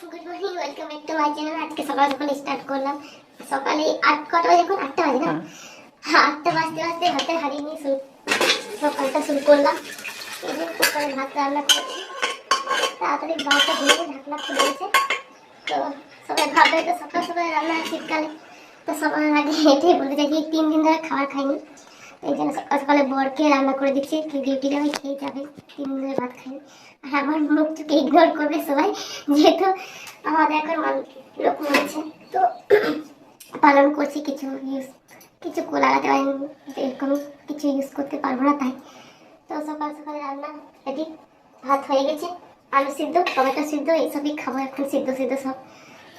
Good morning welcome back to my channel আজকে সকাল সকাল স্টার্ট করলাম। সকালে আট কটা বাজে এখন? আটটা বাজে না? হ্যাঁ। আটটা বাজতে বাজতে হাতে হারিয়ে নিয়ে শুরু সকালটা শুরু করলাম। এই যে কুকারে ভাত রান্না করছি। তাড়াতাড়ি ভাতটা ধুয়ে ঢাকনা খুলে গেছে। তো সবাই ভাববে তো সকাল সকাল রান্না শীতকালে। তো সবার আগে এটাই বলতে চাই তিন দিন ধরে খাবার খাইনি। এই জন্য সকাল সকালে বরকে রান্না করে দিচ্ছি ডিউটি যাবে খেয়ে যাবে, তিন দিন ধরে ভাত খাইনি আর আমার মুখ চোখে ইগনোর করবে সবাই, যেহেতু আমাদের এখন লোক মরেছে তো পালন করছি কিছু ইউজ কিছু লাগাতে পারিনি এরকম কিছু ইউজ করতে পারব না তাই। তো সকাল সকালে রান্না রেডি ভাত হয়ে গেছে। আলু সিদ্ধ, টমেটো সিদ্ধ, এইসবই খাব এখন, সিদ্ধ সিদ্ধ সব।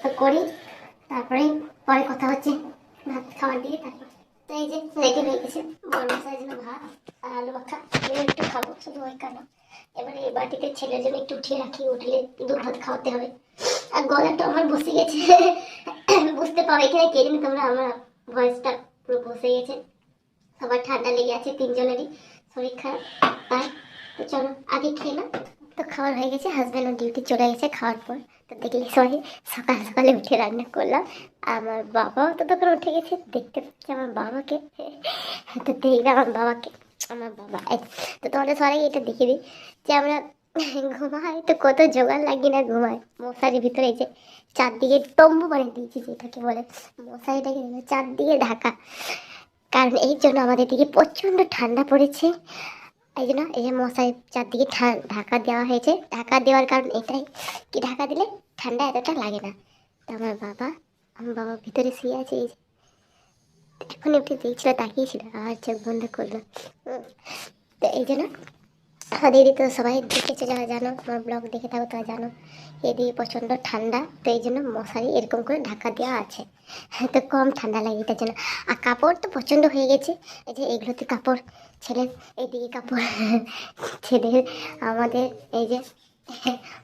তো করি তারপরে পরে কথা হচ্ছে ভাত খাওয়ার দিকে তারপর এই যে জন্য ভাত আর একটু খাব, শুধু ওই এবারে জন্য একটু উঠিয়ে উঠলে খাওয়াতে হবে। আর আমার বসে গেছে। বুঝতে তোমরা আমার ভয়েসটা পুরো বসে গেছে। সবার ঠান্ডা লেগে আছে তিনজনেরই শরীর খারাপ, তাই চলো, আগে খেয়ে না তো খাওয়ার হয়ে গেছে হাজব্যান্ড ডিউটি চলে গেছে খাওয়ার পর। তো দেখলে সবাই সকাল সকালে উঠে রান্না করলাম। আমার বাবাও তো তখন উঠে গেছে, দেখতে পাচ্ছি আমার বাবাকে। তো দেখবে আমার বাবাকে, আমার বাবা। তো তোমাদের সবাই এটা দেখিয়ে দিই যে আমরা ঘুমাই তো কত জোগাড় লাগি না ঘুমাই। মশারির ভিতরে যে চারদিকে তম্বু বানিয়ে দিয়েছি যেটাকে বলে মশারিটাকে চারদিকে ঢাকা। কারণ এই জন্য আমাদের দিকে প্রচণ্ড ঠান্ডা পড়েছে। এই জন্য এই যে মশাই চারদিকে ঢাকা দেওয়া হয়েছে। ঢাকা দেওয়ার কারণ এটাই কি ঢাকা দিলে ঠান্ডা এতটা লাগে না। তো আমার বাবা আমার বাবা ভিতরে শুয়ে আছে এই যে। এখন একটু দেখছিল তাকিয়েছিল আর চোখ বন্ধ করল। তো এই জন্য আমাদের এদিকে তো সবাই দেখেছে, যারা জানো আমার ব্লগ দেখে থাকো, তারা জানো। এদিকে প্রচণ্ড ঠান্ডা, তো এই জন্য মশারি এরকম করে ঢাকা দেওয়া আছে। তো কম ঠান্ডা লাগে এটার জন্য। আর কাপড় তো প্রচণ্ড হয়ে গেছে। এই যে এগুলোতে কাপড় ছেলের এইদিকে কাপড় ছেলের আমাদের এই যে,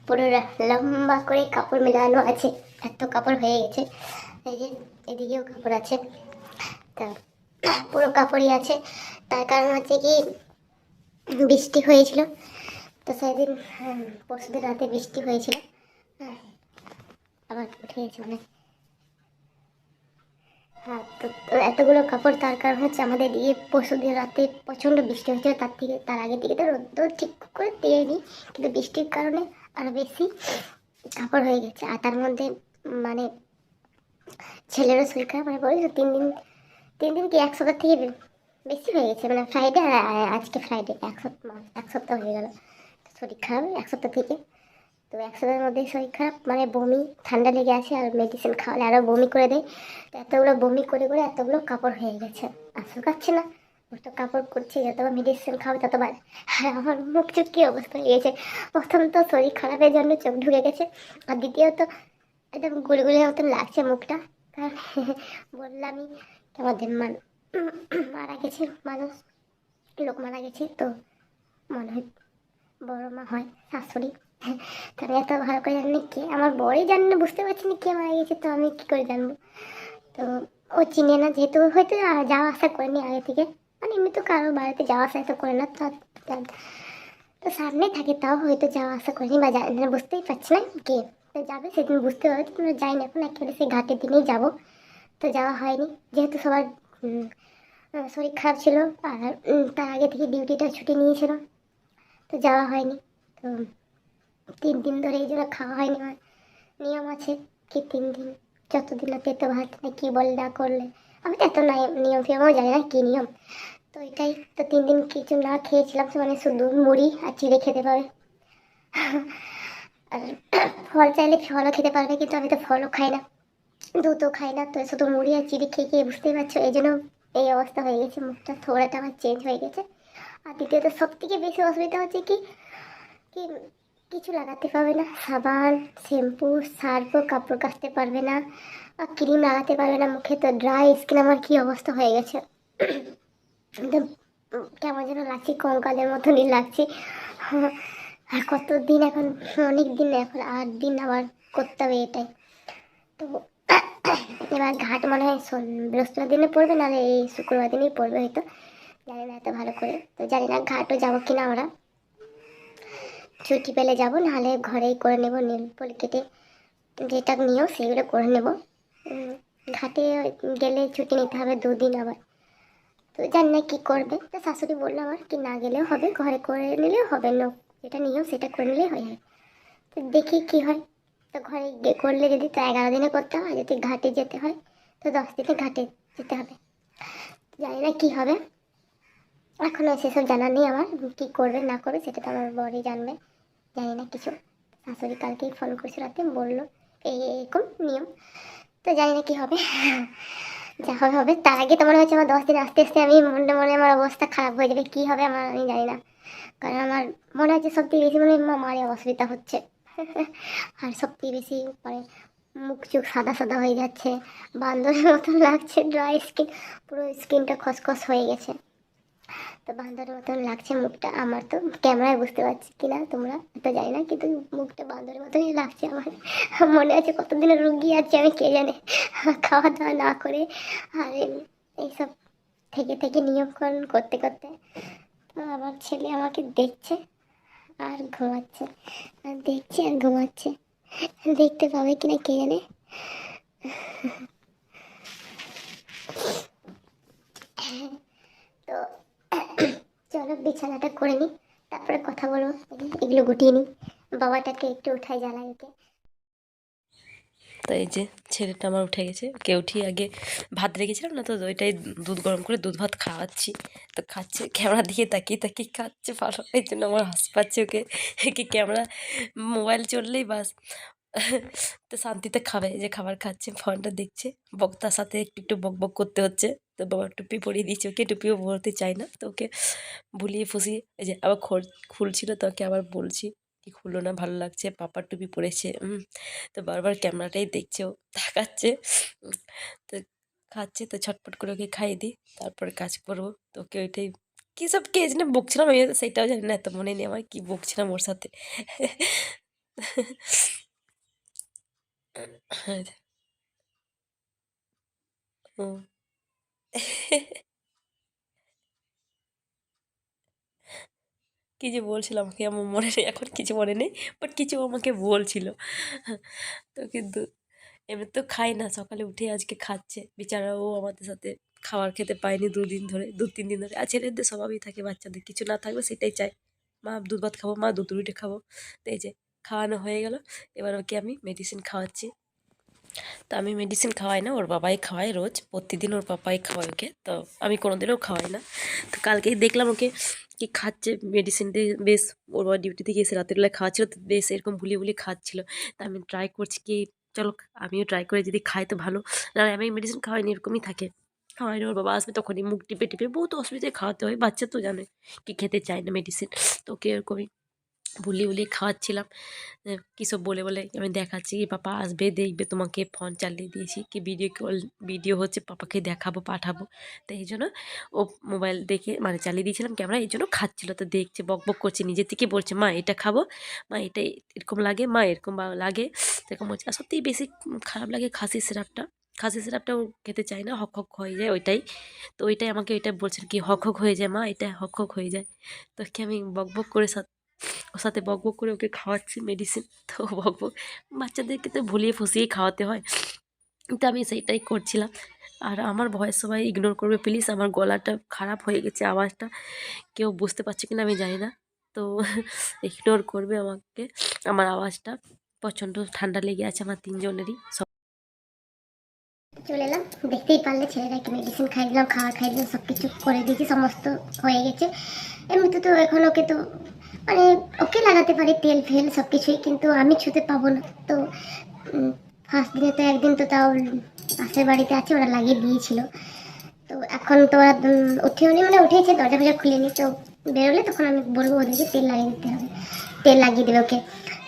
পুরো লম্বা করে কাপড় মেলানো আছে। এত কাপড় হয়ে গেছে। এই যে, এদিকেও কাপড় আছে। তা, পুরো কাপড়ই আছে। তার কারণ হচ্ছে কি বৃষ্টি হয়েছিল। তো সেদিন পরশুদিন রাতে বৃষ্টি হয়েছিল। হ্যাঁ, আবার উঠে গেছে মানে। হ্যাঁ তো এতগুলো কাপড় তার কারণ হচ্ছে আমাদের দিয়ে পরশুদিন রাতে প্রচণ্ড বৃষ্টি হয়েছিল। তার থেকে তার আগের দিকে তো রোদ্দুর ঠিক করে দেয়নি কিন্তু বৃষ্টির কারণে আরও বেশি কাপড় হয়ে গেছে। আর তার মধ্যে মানে ছেলেরও শরীর খারাপ মানে বলি তিন দিন তিন দিন কি এক সপ্তাহ থেকে বেশি হয়ে গেছে মানে ফ্রাইডে আজকে ফ্রাইডে এক সপ্তাহ এক সপ্তাহ হয়ে গেল। শরীর খারাপ, এক সপ্তাহ থেকে। তো এক সপ্তাহের মধ্যে শরীর খারাপ মানে বমি, ঠান্ডা লেগে আছে আর মেডিসিন খাওয়ালে আরও বমি করে দেয়। তো এতগুলো বমি করে করে এতগুলো কাপড় হয়ে গেছে। আর শুকাচ্ছে না। তো কাপড় করছে যতবার মেডিসিন খাবে ততবার আর আমার মুখ চোখ কী অবস্থা হয়ে গেছে। প্রথম তো শরীর খারাপের জন্য চোখ ঢুকে গেছে, আর দ্বিতীয়ত একদম গুলগুলের মতন লাগছে মুখটা। কারণ বললামই আমাদের মান মারা গেছে, মানুষ, লোক মারা গেছে, তো মনে হয় বড় মা হয়, শাশুড়ি। তো এত ভালো করে জানি কে? আমার বড়ই জানি না বুঝতে পারছি না কে মারা গেছে, তো আমি কী করে জানব? তো ও চিনে না যেহেতু, হয়তো যাওয়া আসা করেনি আগে থেকে। মানে এমনি তো কারও বাড়িতে যাওয়া আসা তো করে না, তো তো- সামনে থাকে, তাও হয়তো যাওয়া আসা করেনি বা বুঝতেই পারছি না কে। তো যাবে, সেদিন বুঝতে পারবে তোমরা যাই না এখন, একেবারে সেই ঘাটের দিনেই যাব। তো যাওয়া হয়নি, যেহেতু সবার শরীর খারাপ ছিল আর তার আগে থেকে ডিউটিটা ছুটি নিয়েছিল, তো যাওয়া হয়নি। তো তিন দিন ধরে এই জন্য খাওয়া হয়নি, আমার নিয়ম আছে কি তিন দিন, যতদিন না পেতে ভাত, না কী বলে, না করলে। আমি তো এত নাই নিয়ম ফিয়মও জানি না কী নিয়ম। তো এটাই, তো তিন দিন কিছু না খেয়েছিলাম মানে শুধু মুড়ি আর চিড়ে খেতে পারে আর ফল চাইলে ফলও খেতে পারবে, কিন্তু আমি তো ফলও খাই না। দুধও খাই না, তো শুধু মুড়ি আর চিড়ি খেয়ে খেয়ে বুঝতেই পারছ, এই জন্য এই অবস্থা হয়ে গেছে, মুখটা থোড়াটা আমার চেঞ্জ হয়ে গেছে। আর দ্বিতীয়ত সব থেকে বেশি অসুবিধা হচ্ছে কি কি কিছু লাগাতে পারবে না। সাবান শ্যাম্পু সার্ফও কাপড় কাচতে পারবে না, আর ক্রিম লাগাতে পারবে না। মুখে তো ড্রাই স্কিন আমার কী অবস্থা হয়ে গেছে। একদম কেমন যেন লাগছে, কঙ্কালের মতনই লাগছে। আর কত দিন এখন, অনেক দিন এখন আট দিন আবার করতে হবে এটাই। তো এবার ঘাট মনে হয় বৃহস্পতিবার দিনে পড়বে, নাহলে এই শুক্রবার দিনেই পড়বে হয়তো। জানি না এত ভালো করে। তো জানি না ঘাটও যাব কিনা আমরা। ছুটি পেলে যাব, নাহলে ঘরেই করে নেব নীল পলি কেটে যেটা নিয়েও সেগুলো করে নেব। ঘাটে গেলে ছুটি নিতে হবে দুদিন আবার। তো জানি না কী করবে। তো শাশুড়ি বলল আমার কি না গেলেও হবে, ঘরে করে নিলেও হবে, না, যেটা নিয়েও সেটা করে নিলেই হয়ে তো দেখি কি হয়। তো ঘরে গিয়ে করলে যদি তো এগারো দিনে করতে হয়, যদি ঘাটে যেতে হয়, তো দশ দিনে ঘাটে যেতে হবে। জানি না কী হবে। এখনও সেসব জানা নেই আমার, কী করবে, না করবে, সেটা তো আমার বড়ই জানবে। জানি না কিছু। শাশুড়ি কালকেই ফোন করেছিল, রাতে বলল, এই এরকম নিয়ম। তো জানি না কী হবে। যা হবে হবে। তার আগে তো মনে হচ্ছে আমার দশ দিন আস্তে আস্তে আমি মনে মনে আমার অবস্থা খারাপ হয়ে যাবে, কী হবে আমার আমি জানি না। কারণ আমার মনে হচ্ছে সবথেকে বেশি মনে হয় মা মারে অসুবিধা হচ্ছে। আর সবথেকে বেশি মানে মুখ চুখ সাদা সাদা হয়ে যাচ্ছে। বান্দরের মতন লাগছে ড্রাই স্কিন পুরো স্কিনটা খসখস হয়ে গেছে। তো বান্দরের মতন লাগছে মুখটা। আমার তো ক্যামেরায় বুঝতে পারছি কি না তোমরা তো জানি না, কিন্তু মুখটা বান্দরের মতনই লাগছে আমার। মনে আছে কতদিনের রুগী আছে আমি কে জানে। খাওয়া দাওয়া না করে আর এই- এইসব থেকে থেকে নিয়মকরণ করতে করতে আমার ছেলে আমাকে দেখছে। আর ঘুমাচ্ছে। আর দেখছে আর ঘুমাচ্ছে। দেখতে পাবে কিনা কে জানে? তো চলো বিছানাটা করে নিই তারপরে কথা বলব। এগুলো গুটিয়ে নিই বাবাটাকে একটু উঠাই জ্বালাই ওকে। তো এই যে ছেলেটা আমার উঠে গেছে। ওকে উঠিয়ে আগে ভাত রেখেছিলাম না তো ওইটাই দুধ গরম করে দুধ ভাত খাওয়াচ্ছি। তো খাচ্ছে, ক্যামেরা দিয়ে তাকিয়ে তাকিয়ে খাচ্ছে, ভালো এই জন্য আমার হাসি পাচ্ছে ওকে। কি ক্যামেরা, মোবাইল চললেই বাস। তো শান্তিতে খাবে যে খাবার খাচ্ছে, ফোনটা দেখছে, বক্তার সাথে একটু একটু বক বক করতে হচ্ছে। তো বাবা টুপি পরিয়ে দিয়েছে ওকে, টুপিও পরতে চায় না। তো ওকে ভুলিয়ে ফুসিয়ে, এই যে আবার খোল, খুলছিল, তো ওকে আবার বলছি কি খুললো না? ভালো লাগছে? পাপার টুপি পরেছে। তো বারবার ক্যামেরাটাই দেখছে ও। তাকাচ্ছে। তো খাচ্ছে তো ছটপট করে ওকে খাইয়ে দিই। তারপরে কাজ করব। তো ওকে ওইটাই কী সব কে জানে বকছিলাম আমি, সেটাও জানি না। এত মনে নেই আমার কী বকছিলাম ওর সাথে। হুম। কি যে বলছিলাম আমাকে আমার মনে নেই, এখন কিছু মনে নেই বাট কিছু আমাকে বলছিল। তো কিন্তু এমনি তো খাই না, সকালে উঠে আজকে খাচ্ছে। বেচারা ও আমাদের সাথে খাবার খেতে পায়নি দুদিন ধরে, দু তিন দিন ধরে। আর ছেলেদের স্বভাবই থাকে বাচ্চাদের, কিছু না থাকবে সেটাই চাই মা দুধ ভাত খাব, মা দুধ রুটি খাব। তো এই যে খাওয়ানো হয়ে গেল, এবার ওকে আমি মেডিসিন খাওয়াচ্ছি। তো আমি মেডিসিন খাওয়াই না, ওর বাবাই খাওয়ায় রোজ। প্রতিদিন ওর বাবাই খাওয়ায় ওকে। তো আমি কোনোদিনও খাওয়াই না। তো কালকেই দেখলাম ওকে কি খাচ্ছে মেডিসিন দিয়ে। বেশ, ওর বাবা ডিউটি থেকে এসে রাতের বেলায় খাওয়াচ্ছিল, তো বেশ এরকম ভুলিয়ে ভুলিয়ে খাচ্ছিল। তা আমি ট্রাই করছি কি, চলো, আমিও ট্রাই করে, যদি খাই তো ভালো। না আমি মেডিসিন খাওয়াইনি, এরকমই থাকে। খাওয়াই ওর বাবা আসবে তখনই মুখ টিপে টিপে। বহুত অসুবিধায় খাওয়াতে হয়, বাচ্চা তো জানে, কি খেতে চায় না মেডিসিন তো ওকে এরকমই ভুলিয়ে ভুলিয়ে খাওয়াচ্ছিলাম। সব বলে বলে আমি দেখাচ্ছি কি পাপা আসবে দেখবে তোমাকে ফোন চালিয়ে দিয়েছি কি ভিডিও কল ভিডিও হচ্ছে পাপাকে দেখাবো, পাঠাবো। তো এই জন্য ও মোবাইল দেখে মানে চালিয়ে দিয়েছিলাম ক্যামেরা এই জন্য খাচ্ছিলো। তো দেখছে বক বক করছে, নিজে থেকে বলছে, মা, এটা খাব। মা, এটা এরকম লাগে? মা, এরকম লাগে। এরকম হচ্ছে আর সত্যিই বেশি খারাপ লাগে খাসি সিরাপটা খাসি সিরাপটাও খেতে চায় না, হক হক হয়ে যায় ওইটাই। তো ওইটাই আমাকে ওইটা বলছেন কি, হক হক হয়ে যায় মা, এটা হক হক হয়ে যায়। তো কি আমি বক বক করে ওর সাথে বক বক করে ওকে খাওয়াচ্ছি মেডিসিন তো বক বক বাচ্চাদেরকে তো ভুলিয়ে ফুসিয়ে খাওয়াতে হয়। তো আমি সেইটাই করছিলাম। আর আমার ভয়েস সবাই ইগনোর করবে প্লিজ আমার গলাটা খারাপ হয়ে গেছে, আওয়াজটা কেউ বুঝতে পারছে কিনা আমি জানি না। তো ইগনোর করবে আমাকে, আমার আওয়াজটা। প্রচণ্ড ঠান্ডা লেগে আছে আমার তিনজনেরই। চলে এলাম, দেখতেই পারলে ছেলেরা ছেলেটাকে মেডিসিন খাই দিলাম খাবার খাই দিলাম সব কিছু করে দিয়েছি, সমস্ত হয়ে গেছে। এমনিতে তো এখন ওকে তো মানে ওকে লাগাতে পারি, তেল ফেল সব কিছুই কিন্তু আমি ছুতে পাবো না। তো ফার্স্ট দিনে তো একদিন তো তাও পাশের বাড়িতে আছে, ওরা লাগিয়ে দিয়েছিল। তো এখন তো ওরা উঠেও নি মানে উঠেছে, দরজা ফরজা খুলেনি, তো বেরোলে তখন আমি বলব ওদেরকে তেল লাগিয়ে দিতে হবে। তেল লাগিয়ে দেবে ওকে।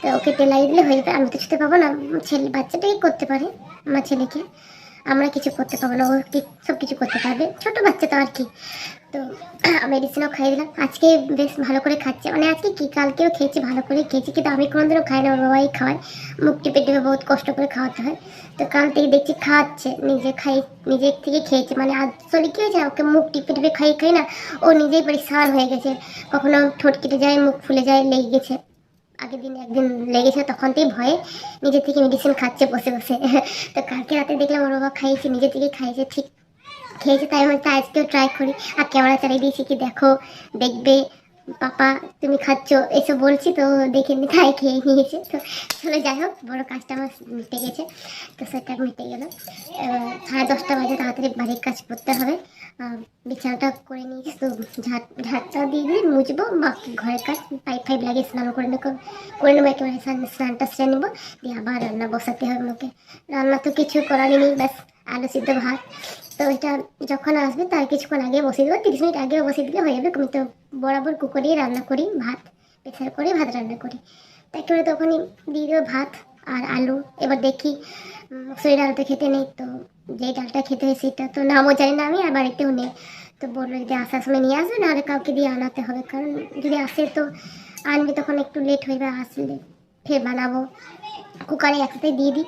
তো ওকে তেল লাগিয়ে দিলে হয়ে যাবে, আমি তো ছুতে পাবো না, ছেলে, বাচ্চাটাই করতে পারে, আমার ছেলেকে। আমরা কিছু করতে পারব না, ও কি সব কিছু করতে পারবে। ছোট বাচ্চা তো আর কি। তো মেডিসিনও খাইয়ে দিলাম। আজকে বেশ ভালো করে খাচ্ছে। মানে আজকে কি, কালকেও খেয়েছি ভালো করে। খেয়েছি কিন্তু আমি কোনোদিনও খাই না, ওর বাবাই খাওয়ায়। মুখ টিপে টিপে বহুত কষ্ট করে খাওয়াতে হয়। তো কাল থেকে দেখছি খাওয়াচ্ছে নিজে খাই নিজের থেকে খেয়েছে। মানে আসলে কি হয়েছে, ওকে মুখ টিপে টিপে খাই খাই না, ও নিজেই পরিষ্কার হয়ে গেছে। কখনো ঠোঁট কেটে যায়, মুখ ফুলে যায়, লেগে গেছে। আগের দিন একদিন লেগেছে তখন ভয়ে নিজের থেকে মেডিসিন খাচ্ছে, বসে বসে। তো কালকে রাতে দেখলাম ওর বাবা খাইয়েছে, নিজের থেকে খাইয়েছে, ঠিক খেয়েছে, তাই আমি আজকেও ট্রাই করি। আর ক্যামেরা চালিয়ে দিয়েছি কি দেখো, দেখবে, পাপা, তুমি খাচ্ছ? এসব বলছি তো, দেখে নি, তাই খেয়ে নিয়েছে। তো চলে যাই হোক, বড় কাজটা আমার মিটে গেছে। তো সেটা মিটে গেল। সাড়ে দশটা বাজে, তাড়াতাড়ি বাড়ির কাজ করতে হবে। বিছানাটা করে নিয়েছি তো ঝাঁট, ঝাঁটটা দিয়ে দিয়ে মুছবো। বাকি ঘরের কাজ পাইপ ফাইপ লাগিয়ে স্নান করে নেব করে নেব, একেবারে স্নান- স্নানটা সেরে নেব। দিয়ে আবার রান্না বসাতে হবে আমাকে রান্না তো কিছু করারই নেই, ব্যাস, আলু সিদ্ধ ভাত। তো এটা যখন আসবে তার কিছুক্ষণ আগে বসিয়ে দেবো। তিরিশ মিনিট আগে বসিয়ে দিলে হয়ে যাবে। আমি তো বরাবর কুকারেই রান্না করি, ভাত, প্রেসার করে ভাত রান্না করি। তাই করে তখনই দিয়ে দেবো ভাত আর আলু। এবার দেখি মুসুরি ডালটা খেতে নেই, তো যে ডালটা খেতে সেটা তো নামও জানি না আমি, আর বাড়িতেও নেই। তো বলল যদি আসার সময় নিয়ে আসবে, নাহলে কাউকে দিয়ে আনাতে হবে। কারণ যদি আসে তো আনবে, তখন একটু লেট হয়ে যাবে আসলে ফের বানাবো। কুকারে একসাথে দিয়ে দিই।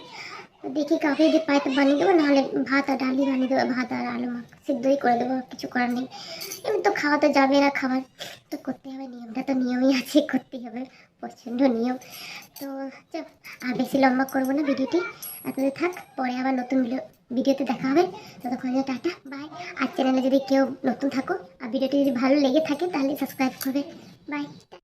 দেখি কাউকে যদি পাই তো বানিয়ে দেবো, নাহলে ভাত আর ডালি বানিয়ে দেবো, ভাত আর আলু মাখ, সিদ্ধই করে দেবো, কিছু করার নেই। এমনি তো খাওয়া তো যাবে না খাবার। তো করতে হবে, নিয়মটা তো নিয়মই আছে, করতেই হবে। প্রচণ্ড নিয়ম তো আর বেশি লম্বা করব না ভিডিওটি। এতদিন থাক, পরে আবার নতুন ভিডিওতে দেখা হবে। ততক্ষণ টাটা, বাই। আর চ্যানেলে যদি কেউ নতুন থাকো, আর ভিডিওটি যদি ভালো লেগে থাকে, তাহলে সাবস্ক্রাইব করবে। বাই।